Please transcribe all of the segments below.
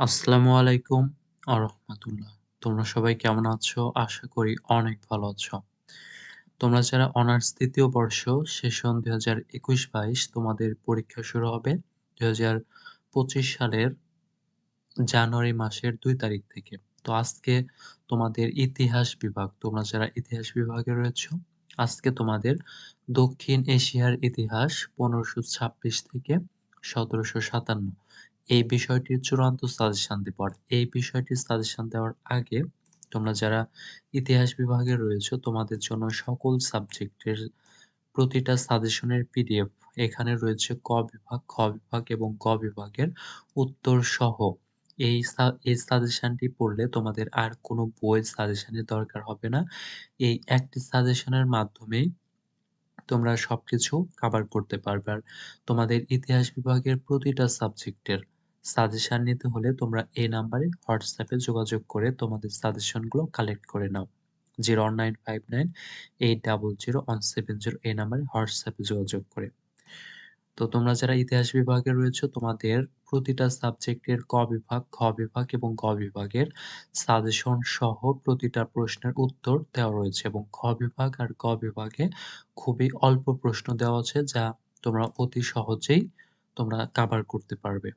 আসসালামু আলাইকুম আরহামাতুল্লাহ। তোমরা সবাই কেমন আছো? আশা করি অনেক ভালো আছো। তোমরা যারা অনার্স তৃতীয় বর্ষ সেশন ২০২১-২২ তোমাদের পরীক্ষা শুরু হবে ২০২৫ সালের জানুয়ারি মাসের দুই তারিখ থেকে। তো আজকে তোমাদের ইতিহাস বিভাগ, তোমরা যারা ইতিহাস বিভাগে রয়েছো, আজকে তোমাদের দক্ষিণ এশিয়ার ইতিহাস ১৫২৬ থেকে ১৭৫৭ এই বিষয়টির চূড়ান্ত সাজেশন দিব। আর এই বিষয়টির সাজেশন দেওয়ার আগে তোমরা যারা ইতিহাস বিভাগে রয়েছে তোমাদের জন্য সকল সাবজেক্টের প্রতিটা সাজেশনের পিডিএফ এখানে রয়েছে ক বিভাগ, খ বিভাগ এবং গ বিভাগের উত্তর সহ। এই এই সাজেশনটি পড়লে তোমাদের আর কোনো বই সাজেশনের দরকার হবে না। এই একটি সাজেশনের মাধ্যমেই তোমরা সবকিছু কাভার করতে পারবে। আর তোমাদের ইতিহাস বিভাগের প্রতিটা সাবজেক্টের সাজেশন নিতে হলে তোমরা এই নাম্বারে হোয়াটসঅ্যাপে যোগাযোগ করে তোমাদের সাজেশনগুলো কালেক্ট করে নাও। Zero nine five nine eight double zero one seven zero এই নাম্বারে হোয়াটসঅ্যাপে যোগাযোগ করে। তো তোমরা যারা ইতিহাস বিভাগে রয়েছে তোমাদের প্রতিটা সাবজেক্টের ক বিভাগ, খ বিভাগ এবং গ বিভাগের সাজেশন সহ প্রতিটা প্রশ্নের উত্তর দেওয়া রয়েছে এবং খ বিভাগ আর গ বিভাগে খুবই অল্প প্রশ্ন দেওয়া আছে যা তোমরা অতি সহজেই তোমরা কাভার করতে পারবে।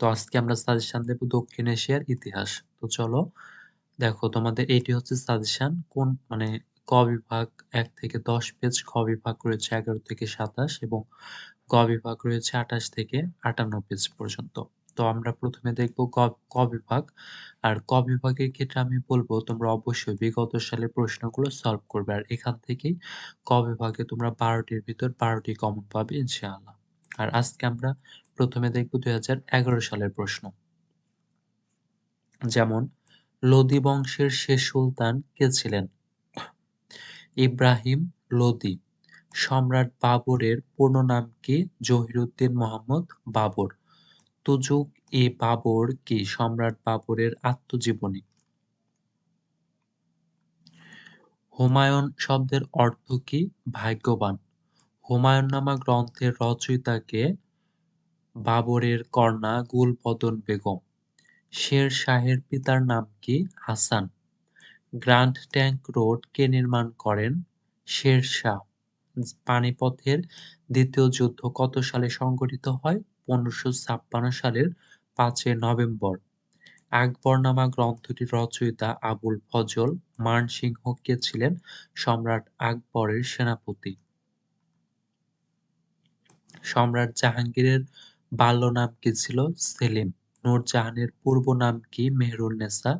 তো আজকে আমরা সাজেশন দেব দক্ষিণ এশিয়ার ইতিহাস। তো চলো দেখো তোমাদের এইটি হচ্ছে সাজেশন কোন মানে ক বিভাগ এক থেকে দশ পেজ, খ বিভাগ রয়েছে এগারো থেকে সাতাশ এবং গ বিভাগ রয়েছে আঠাশ থেকে আটান্ন পেজ পর্যন্ত। তো আমরা প্রথমে দেখব ক ক বিভাগ আর ক বিভাগের ক্ষেত্রে আমি বলব তোমরা অবশ্যই বিগত সালের প্রশ্নগুলো সলভ করবে আর এখান থেকেই ক বিভাগে তোমরা বারোটির ভিতর বারোটি কমন পাবে ইনশাআল্লাহ আর আজকে আমরা প্রথমে দেখব দুই হাজার এগারো সালের প্রশ্ন। যেমন, লোদি বংশের শেষ সুলতান কে ছিলেন? ইব্রাহিম লোদি, সম্রাট বাবরের পূর্ণ নাম কি? জহিরুদ্দিন মোহাম্মদ বাবর। তুজুক এ বাবর কি? সম্রাট বাবরের আত্মজীবনী। হুমায়ুন শব্দের অর্থ কি? ভাগ্যবান। হুমায়ুননামা গ্রন্থের রচয়িতাকে বাবরের কন্যা গুলবদন বেগম। শের শাহের পিতার নাম কি? হাসান। গ্রান্ড ট্যাঙ্ক রোড কে নির্মাণ করেন? শের শাহ। পানিপথের দ্বিতীয় যুদ্ধ কত সালে সংঘটিত হয়? পনেরোশো ছাপ্পান্ন সালের পাঁচই নভেম্বর। আকবরনামা গ্রন্থটির রচয়িতা আবুল ফজল মানসিংহ কে ছিলেন সম্রাট আকবরের সেনাপতি। সম্রাট জাহাঙ্গীরের বাল্য নাম কি ছিল? সেলিম। নূরজাহানের পূর্ব নাম কি? মেহেরুন্নেসা।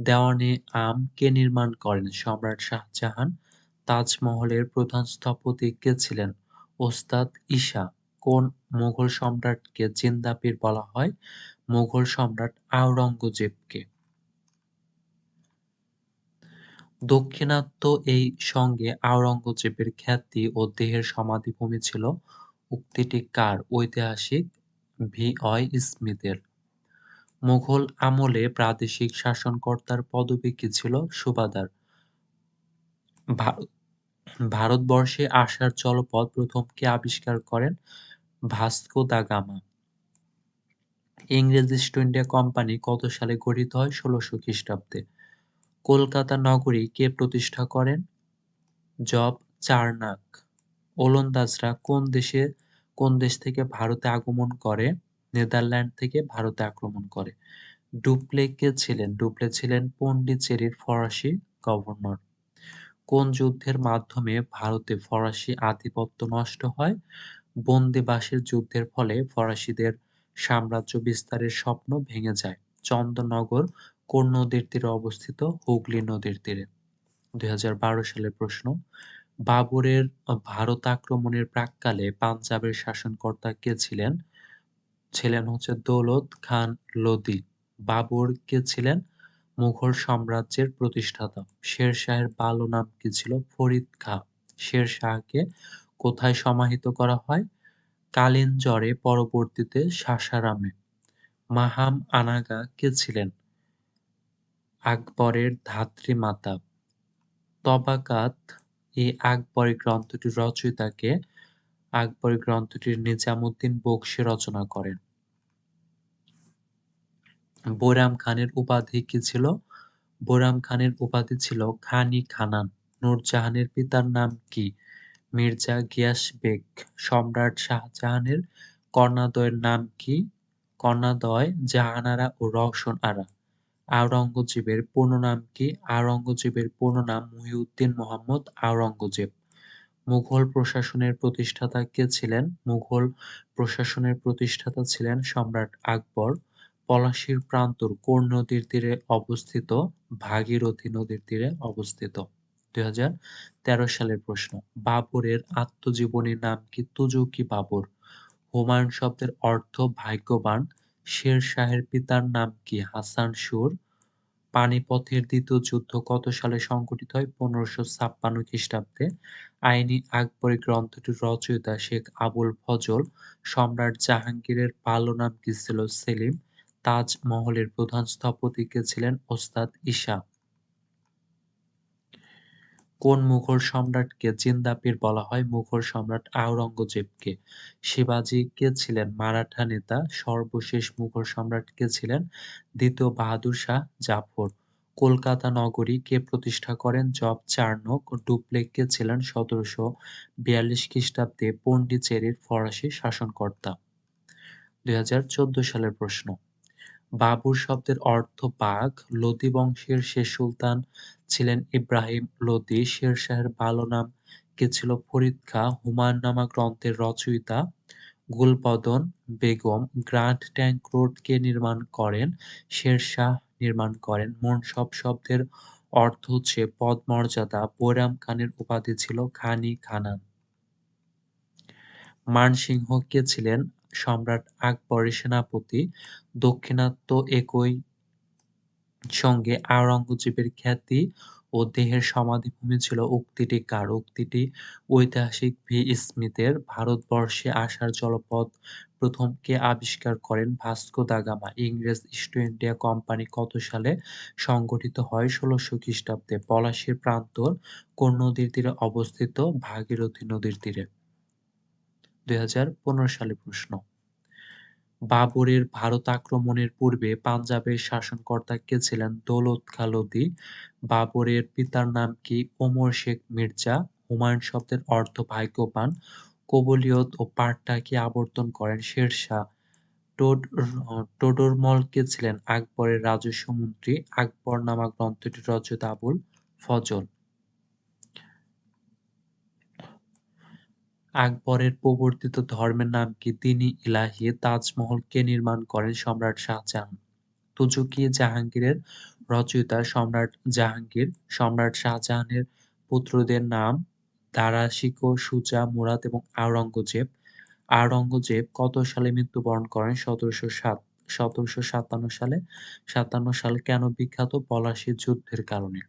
দেওয়ানে আম কে নির্মাণ করেন? সম্রাট শাহজাহান তাজমহলের প্রধান স্থপতি কে ছিলেন? ওস্তাদ ঈশা। কোন মুঘল সম্রাটকে জিন্দাপীর বলা হয়? মুঘল সম্রাট আওরঙ্গজেবকে দক্ষিণাত্য এই সঙ্গে আওরঙ্গজেবের খ্যাতি ও দেহের সমাধিভূমি ছিল উক্তিটি কার? ঐতিহাসিক ভি. অয়. স্মিথের। মুঘল আমলে প্রাদেশিক শাসনকর্তার পদবি কি ছিল? সুবাদার। ভারতবর্ষে আসার জলপথ প্রথম কে আবিষ্কার করেন? Vasco da Gama. ইংরেজ ইস্ট ইন্ডিয়া কোম্পানি কত সালে গঠিত হয়? ষোলোশো খ্রিস্টাব্দে। কলকাতা নগরী কে প্রতিষ্ঠা করেন? জব চার্নাক। ওলন্দাজরা কোন দেশে, কোন দেশ থেকে ভারতে আগমন করে? নেদারল্যান্ড থেকে ভারতে আক্রমণ করে। ডুপ্লে কে ছিলেন? ডুপ্লে ছিলেন পন্ডিচেরির ফরাসি গভর্নর। কোন যুদ্ধের মাধ্যমে ভারতে ফরাসি আধিপত্য নষ্ট হয়? বন্দিবাসের যুদ্ধের ফলে ফরাসিদের সাম্রাজ্য বিস্তারের স্বপ্ন ভেঙে যায়। চন্দননগর কোন নদীর তীরে অবস্থিত? হুগলি নদীর তীরে। দুই হাজার বারো সালের প্রশ্ন বাবরের ভারত আক্রমণের প্রাককালে পাঞ্জাবের শাসনকর্তা কে ছিলেন? ছিলেন হচ্ছে দৌলত খান লোদি। বাবর কে ছিলেন? মুঘল সাম্রাজ্যের প্রতিষ্ঠাতা। শের শাহের বাল্য নাম কি ছিল? ফরিদ খাঁ। শের শাহকে কোথায় সমাহিত করা হয়? কালিঞ্জরে পরবর্তীতে সাসারামে। মাহাম আনাগা কে ছিলেন? আকবরের ধাত্রীমাতা তবাকাত এই আকবরী গ্রন্থটির রচয়িতাকে আকবরী গ্রন্থটির নিজামুদ্দিন বক্সি রচনা করেন। বৈরাম খানের উপাধি কি ছিল? বৈরাম খানের উপাধি ছিল খান-ই-খানান নূরজাহানের পিতার নাম কি? মির্জা গিয়াস বেগ। সম্রাট শাহজাহানের কন্যাদ্বয়ের নাম কি? কন্যাদ্বয় জাহানারা ও রওশন আরা। আওরঙ্গজেবের পূর্ণ নাম কি? আওরঙ্গজেবের পূর্ণ নাম মহিউদ্দিন মোহাম্মদ আওরঙ্গজেব। মুঘল প্রশাসনের প্রতিষ্ঠাতা কে ছিলেন? মুঘল প্রশাসনের প্রতিষ্ঠাতা ছিলেন সম্রাট আকবর। পলাশীর প্রান্তর কোন নদীর তীরে অবস্থিত, ভাগীরথী নদীর তীরে অবস্থিত। দুই হাজার তেরো সালের প্রশ্ন, বাবরের আত্মজীবনীর নাম কি? তুজুকি বাবর? হুমায়ুন শব্দের অর্থ ভাগ্যবান। শের শাহের পিতার নাম কি? হাসান সুর। পানিপথের দ্বিতীয় যুদ্ধ কত সালে সংঘটিত হয়? পনেরোশো ছাপ্পান্ন খ্রিস্টাব্দে। আইনি আকবরী গ্রন্থটির রচয়িতা শেখ আবুল ফজল। সম্রাট জাহাঙ্গীরের পালো নাম কি ছিল? সেলিম। তাজমহলের প্রধান স্থপতিকে ছিলেন? ওস্তাদ ঈশা। কোন মুঘল সম্রাটকে জিন্দাপীর বলা হয়? মুঘল সম্রাট আওরঙ্গজেবকে। শিবাজি কে ছিলেন? মারাঠা নেতা, সর্বশেষ মুঘল সম্রাট কে ছিলেন? দ্বিতীয় বাহাদুর শাহ জাফর। কলকাতা নগরী কে প্রতিষ্ঠা করেন? জব চার্নক ডুপ্লেক কে ছিলেন? সতেরোশো বিয়াল্লিশ খ্রিস্টাব্দে পন্ডিচেরির ফরাসি শাসনকর্তা। দুই হাজার চোদ্দ সালের প্রশ্ন। বাবুর শব্দের অর্থ বাঘ। লোদি বংশের শেষ সুলতান ছিলেন ইব্রাহিম লোদি। শেরশাহের বাল্য নাম কে ছিল ফরিদ খাঁ হুমায়ুননামা গ্রন্থের রচয়িতা Gulbadan Begum. Grand trunk road কে নির্মাণ করেন? শেরশাহ নির্মাণ করেন। মনসব শব্দের অর্থ হচ্ছে পদমর্যাদা। বৈরাম খানের উপাধি ছিল খানি খানান। মানসিংহ কে ছিলেন সম্রাট আকবরের সেনাপতি দাক্ষিণাত্য একই সঙ্গে আওরঙ্গজেবের খ্যাতি ও দেহের সমাধিভূমি ছিল উক্তিটি কার? উক্তিটি ঐতিহাসিক ভি. স্মিথের ভারতবর্ষে আসার জলপথ প্রথমকে আবিষ্কার করেন ভাস্কো দাগামা ইংরেজ ইস্ট ইন্ডিয়া কোম্পানি কত সালে সংগঠিত হয় ষোলোশো খ্রিস্টাব্দে? পলাশীর প্রান্তর কোন নদীর তীরে অবস্থিত? ভাগীরথী নদীর তীরে। দুই হাজার পনেরো সালে প্রশ্ন। বাবরের ভারত আক্রমণের পূর্বে পাঞ্জাবের শাসনকর্তা কে ছিলেন দৌলত খাঁ লোদী বাবরের পিতার নাম কি ওমর শেখ মির্জা? হুমায়ুন শব্দের অর্থ ভাগ্যবান। কবুলিয়ত ও পাট্টাকে আবর্তন করেন শেরশাহ? টোডরমল কে ছিলেন আকবরের রাজস্ব মন্ত্রী? আকবর নামা গ্রন্থটি রচয়িতা আবুল ফজল। আকবরের প্রবর্তিত ধর্মের নাম কি তিনি ইলাহি তাজমহল কে নির্মাণ করেন সম্রাট শাহজাহান? তুজুকি জাহাঙ্গীরের রচয়িতা সম্রাট জাহাঙ্গীর, সম্রাট শাহজাহানের পুত্রদের নাম দারাশিকো, সুজা, মুরাদ এবং আওরঙ্গজেব। আওরঙ্গজেব কত সালে মৃত্যুবরণ করেন? সতেরোশো সাত, সতেরোশো সাতান্ন সালে? সাতান্ন সাল কেন বিখ্যাত পলাশী যুদ্ধের কারণে?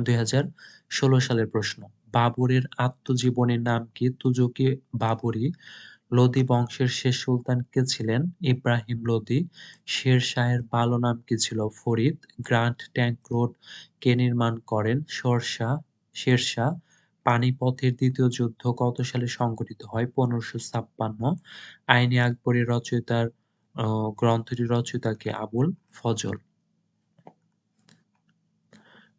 দুই হাজার ষোলো সালের প্রশ্ন। বাবরের আত্মজীবনীর নাম কি? তুজুকি বাবরি। লোদি বংশের শেষ সুলতান কে ছিলেন? ইব্রাহিম লোদি। শের শাহের বাল্য নাম কি ছিল? ফরিদ। গ্র্যান্ড ট্যাঙ্ক রোড কে নির্মাণ করেন? সরশাহ শেরশাহ। পানিপথের দ্বিতীয় যুদ্ধ কত সালে সংঘটিত হয়? পনেরোশো ছাপ্পান্ন। আইনি আকবরের রচয়িতার গ্রন্থটির রচয়িতাকে আবুল ফজল।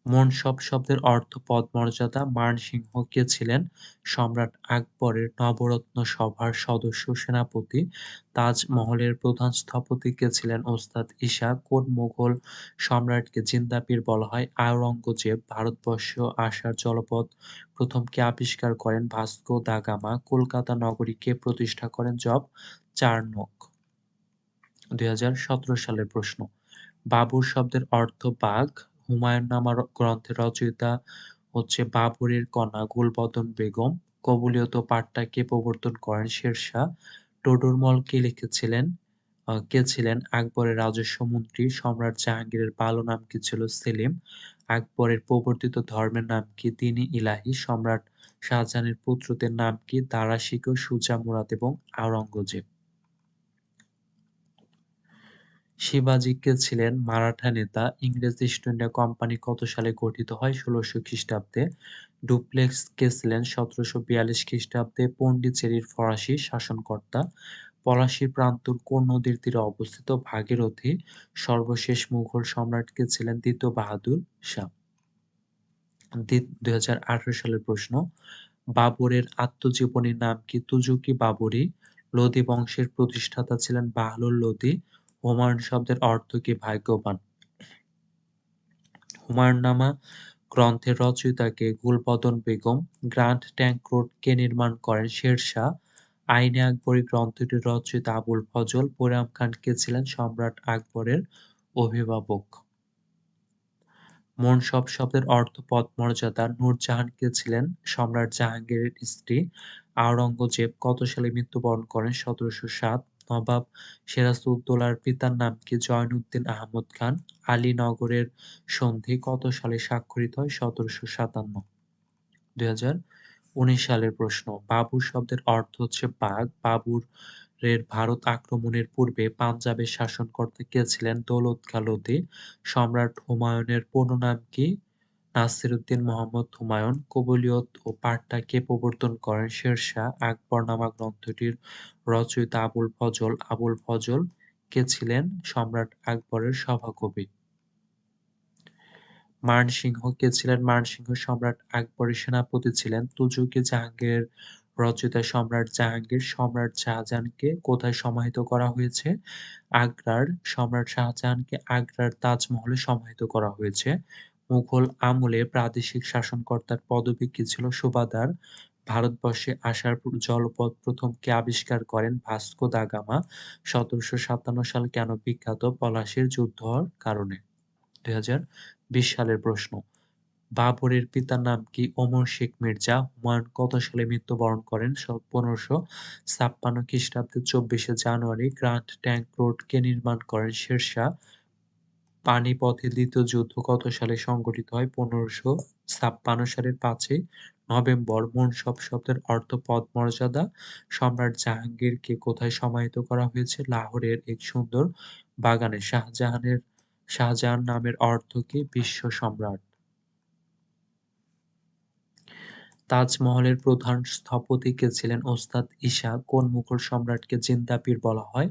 মনসব শব্দের অর্থ, পদমর্যাদা মানসিংহ কে ছিলেন সম্রাট আকবরের নবরত্ন সভার সদস্য সেনাপতি। তাজমহলের প্রধান স্থপতি কে ছিলেন ওস্তাদ ঈশা। কোন মুঘল সম্রাটকে জিন্দাপীর বলা হয়? আওরঙ্গজেব, ভারতবর্ষ আসার জলপথ প্রথম কে আবিষ্কার করেন? ভাস্কো দা গামা, কলকাতা নগরী কে প্রতিষ্ঠা করেন? জব চার্নক দুই সালের প্রশ্ন। বাবুর শব্দের অর্থ বাঘ হুমায়ুননামা গ্রন্থের রচয়িতা হচ্ছে বাবরের কন্যা গুলবদন বেগম। কবুলিয়ত পাঠটাকে প্রবর্তন করেন শেরশাহ। টোডরমল কে লিখেছিলেন? কে ছিলেন? আকবরের রাজস্ব মন্ত্রী সম্রাট জাহাঙ্গীরের বাল্য নাম কি ছিল? সেলিম। আকবরের প্রবর্তিত ধর্মের নাম কি? তিনি ইলাহি। সম্রাট শাহজাহানের পুত্রদের নাম কি? দারাশিক সুজা মুরাদ এবং আওরঙ্গজেব। শিবাজি কে ছিলেন মারাঠা নেতা, ইংরেজ ইস্ট ইন্ডিয়া কোম্পানি কত সালে গঠিত হয় ষোলোশো খ্রিস্টাব্দে? ডুপ্লেক্স কে ছিলেন সতেরোশো বিয়াল্লিশ খ্রিস্টাব্দে পন্ডিচেরির ফরাসি শাসনকর্তা? পলাশীর প্রান্তর কোন নদীর তীরে অবস্থিত? ভাগীরথী, সর্বশেষ মুঘল সম্রাট কে ছিলেন দ্বিতীয় বাহাদুর শাহ? দুই হাজার আঠারো সালের প্রশ্ন, বাবরের আত্মজীবনীর নাম কি তুজুকি বাবরি? লোদি বংশের প্রতিষ্ঠাতা ছিলেন বাহলুল লোদি হুমায়ুন শব্দের অর্থ কি ভাগ্যবান? হুমায়ুননামা গ্রন্থের রচয়িতাকে Gulbadan Begum, grand trunk road কে নির্মাণ করেন শেরশাহ। আইনে আকবরী গ্রন্থটির রচয়িতা আবুল ফজল পরিয়াম খান কে ছিলেন সম্রাট আকবরের অভিভাবক। মনসব শব্দের অর্থ পদ মর্যাদা নূরজাহান কে ছিলেন সম্রাট জাহাঙ্গীরের স্ত্রী। আওরঙ্গজেব কত সালে মৃত্যুবরণ করেন? সতেরোশো সাত নবাব সিরাজউদ্দৌলার পিতার নাম কি জয়নুদ্দিন আহমদ খান? আলীনগরের সন্ধি কত সালে স্বাক্ষরিত হয়? সতেরোশো সাতান্ন। দুই উনিশ সালের প্রশ্ন, বাবুর শব্দের অর্থ হচ্ছে বাঘ। বাবুর ভারত আক্রমণের পূর্বে পাঞ্জাবের শাসনকর্তা কে ছিলেন? দৌলত খাঁ লোধি সম্রাট হুমায়ুনের পূর্ণ নাম কি? নাসিরউদ্দিন মোহাম্মদ হুমায়ুন কবুলিয়ত ও পাঠটা কে প্রবর্তন করেন শেরশাহ আকবরনামা গ্রন্থটির রচয়িতা আবুল ফজল। আবুল ফজল কে ছিলেন? সম্রাট আকবরের সভাকবি। মানসিংহ কে ছিলেন? মানসিংহ সম্রাট আকবরের সেনাপতি ছিলেন। তুজুকি জাহাঙ্গীরের রচয়িতা সম্রাট জাহাঙ্গীর সম্রাট শাহজাহানকে কোথায় সমাহিত করা হয়েছে? আগ্রার সম্রাট শাহজাহানকে আগ্রার তাজমহলে সমাহিত করা হয়েছে। মুঘল আমলে প্রাদেশিক শাসনকর্তার পদবী কি ছিল? সুবাদার ভারতবর্ষে আসার জলপথ প্রথম কে আবিষ্কার করেন ভাস্কো দা গামা? সতেরোশো সাতান্ন সাল কেন বিখ্যাত পলাশির যুদ্ধ হওয়ার কারণে? দুই সালের প্রশ্ন। বাবরের পিতার নাম কি? ওমর শেখ মির্জা। হুমায়ুন কত সালে মৃত্যুবরণ করেন? পনেরোশো ছাপ্পান্ন খ্রিস্টাব্দে চব্বিশে জানুয়ারি গ্র্যান্ড ট্যাঙ্ক রোড কে নির্মাণ করেন? শেরশাহ পানিপথের দ্বিতীয় যুদ্ধ কত সালে সংঘটিত হয়? পনেরোশো ছাপ্পান্ন সালের পাঁচই নভেম্বর। মনসব শব্দের অর্থ পদ মর্যাদা। সম্রাট জাহাঙ্গীরকে কোথায় সমাহিত করা হয়েছে? লাহোরের এক সুন্দর বাগানে। শাহজাহানের, শাহজাহান নামের অর্থ কি? বিশ্ব সম্রাট। তাজমহলের প্রধান স্থপতি কে ছিলেন ওস্তাদ ঈশা। কোন মুঘল সম্রাটকে জিন্দাপীর বলা হয়?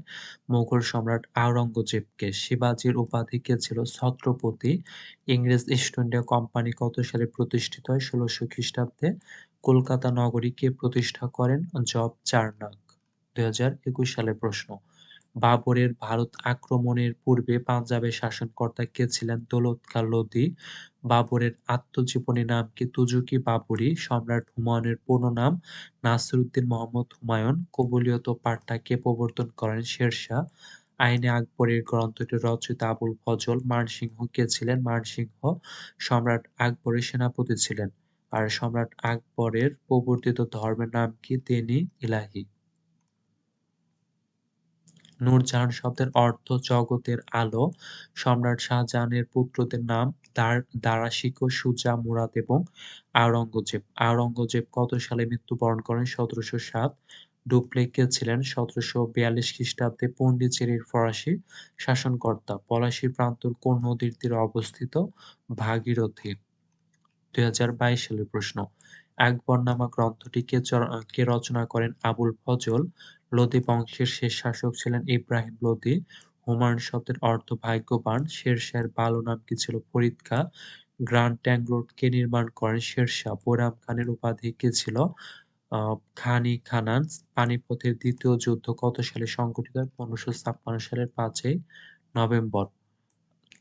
মুঘল সম্রাট আওরঙ্গজেবকে। শিবাজির উপাধি কে ছিল? ছত্রপতি। ইংরেজ ইস্ট ইন্ডিয়া কোম্পানি কত সালে প্রতিষ্ঠিত হয়? ষোলোশো খ্রিস্টাব্দে। কলকাতা নগরী কে প্রতিষ্ঠা করেন? Job Charnock. দুই হাজার একুশ সালের প্রশ্ন। বাবরের ভারত আক্রমণের পূর্বে পাঞ্জাবের শাসনকর্তা কে ছিলেন? দৌলত খাঁ বাবরের আত্মজীবনী নাম কি তুজুকি বাবরি? সম্রাট হুমায়ুনের পূর্ণ নাম নাসিরউদ্দিন মোহাম্মদ হুমায়ুন। কবুলিয়ত পাঠটা কে প্রবর্তন করেন শেরশাহ? আইনে আকবরের গ্রন্থটি রচয়িতা আবুল ফজল মানসিংহ কে ছিলেন? মানসিংহ সম্রাট আকবরের সেনাপতি ছিলেন। আর সম্রাট আকবরের প্রবর্তিত ধর্মের নাম কি? তেনি ইলাহি। নূরজাহান শব্দের অর্থ জগতের আলো। সম্রাট শাহজাহানের পুত্রদের নাম দারাশিকো সুজা মুরাদ এবং আওরঙ্গজেব। আওরঙ্গজেব কত সালে মৃত্যুবরণ করেন? সতেরোশো সাত। ডুপ্লেকে ছিলেন সতেরোশো বিয়াল্লিশ খ্রিস্টাব্দে পন্ডিচেরির ফরাসি শাসনকর্তা। পলাশীর প্রান্তর কোন নদীর তীরে অবস্থিত? ভাগীরথী। দুই হাজার বাইশ সালের প্রশ্ন। আকবরনামা গ্রন্থটি কে কে রচনা করেন আবুল ফজল। লোদি বংশের শেষ শাসক ছিলেন ইব্রাহিম লোদি। হুমায়ুন শব্দের অর্থ ভাগ্যবান। শেরশাহের বালো নাম কি ছিল? Farid Khan grand trunk road কে নির্মাণ করেন? শেরশাহ। বোরাম খানের উপাধি কে ছিল? খানি খানান। পানিপথের দ্বিতীয় যুদ্ধ কত সালে সংঘটিত হয়? পনেরোশো ছাপ্পান্ন সালের পাঁচই নভেম্বর।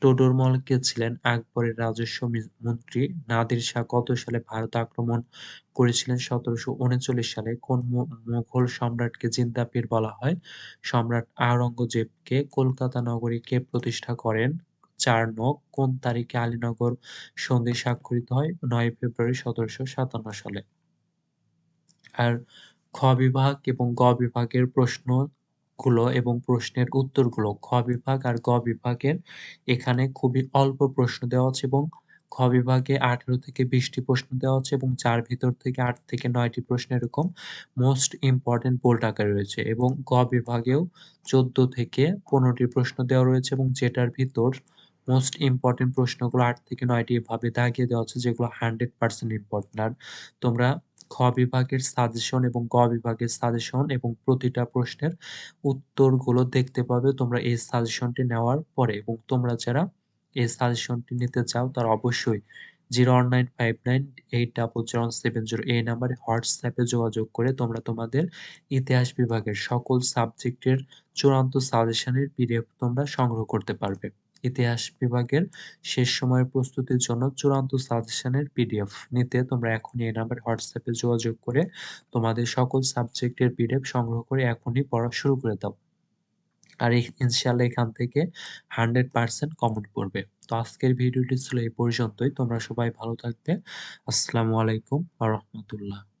টোডরমল কে ছিলেন আকবরের রাজস্ব মন্ত্রী। নাদির শাহ কত সালে ভারত আক্রমণ করেছিলেন? সতেরোশো উনচল্লিশ সালে কোন মুঘল সম্রাটকে জিন্দাপীর বলা হয়? সম্রাট আওরঙ্গজেবকে কলকাতা নগরী কে প্রতিষ্ঠা করেন? চার নক কোন তারিখে আলীনগর সন্ধি স্বাক্ষরিত হয়? নয় ফেব্রুয়ারি সতেরোশো সাতান্ন সালে। আর খ বিভাগ এবং গ বিভাগের প্রশ্ন গুলো এবং প্রশ্নের উত্তরগুলো খ বিভাগ আর গ বিভাগের এখানে খুবই অল্প প্রশ্ন দেওয়া আছে এবং খ বিভাগে আঠেরো থেকে বিশটি প্রশ্ন দেওয়া আছে এবং যার ভিতর থেকে আট থেকে নয়টি প্রশ্ন এরকম মোস্ট ইম্পর্টেন্ট বোল্ড আকারে রয়েছে এবং গ বিভাগেও চোদ্দ থেকে পনেরোটি প্রশ্ন দেওয়া রয়েছে এবং যেটার ভিতর মোস্ট ইম্পোর্টেন্ট প্রশ্নগুলো আট থেকে ৯ টি এভাবে দাগিয়ে দেওয়া হচ্ছে, যেগুলো 100% ইম্পোর্টেন্ট। আর তোমরা খ বিভাগের সাজেশন এবং গ বিভাগের সাজেশন এবং প্রতিটা প্রশ্নের উত্তরগুলো দেখতে পাবে তোমরা এই সাজেশনটি নেওয়ার পরে এবং তোমরা যারা এই সাজেশনটি নিতে চাও, তারা অবশ্যই 019598007 এই নাম্বারে হোয়াটসঅ্যাপে যোগাযোগ করে তোমরা তোমাদের ইতিহাস বিভাগের সকল সাবজেক্টের চূড়ান্ত সাজেশনের পিডিএফ তোমরা সংগ্রহ করতে পারবে। ইতিহাস বিভাগের শেষ সময়ের প্রস্তুতির জন্য চূড়ান্ত সাজেশনের পিডিএফ নিতে তোমরা এখনই এই নাম্বারে হোয়াটসঅ্যাপে যোগাযোগ করে তোমাদের সকল সাবজেক্টের পিডিএফ সংগ্রহ করে এখনই পড়া শুরু করে দাও। আর ইনশাআল্লাহ এখান থেকে 100% কমন পড়বে। তো আজকের ভিডিওটি ছিল এই পর্যন্তই। তোমরা সবাই ভালো থাকবে। আসসালামু আলাইকুম রাহমাতুল্লাহ।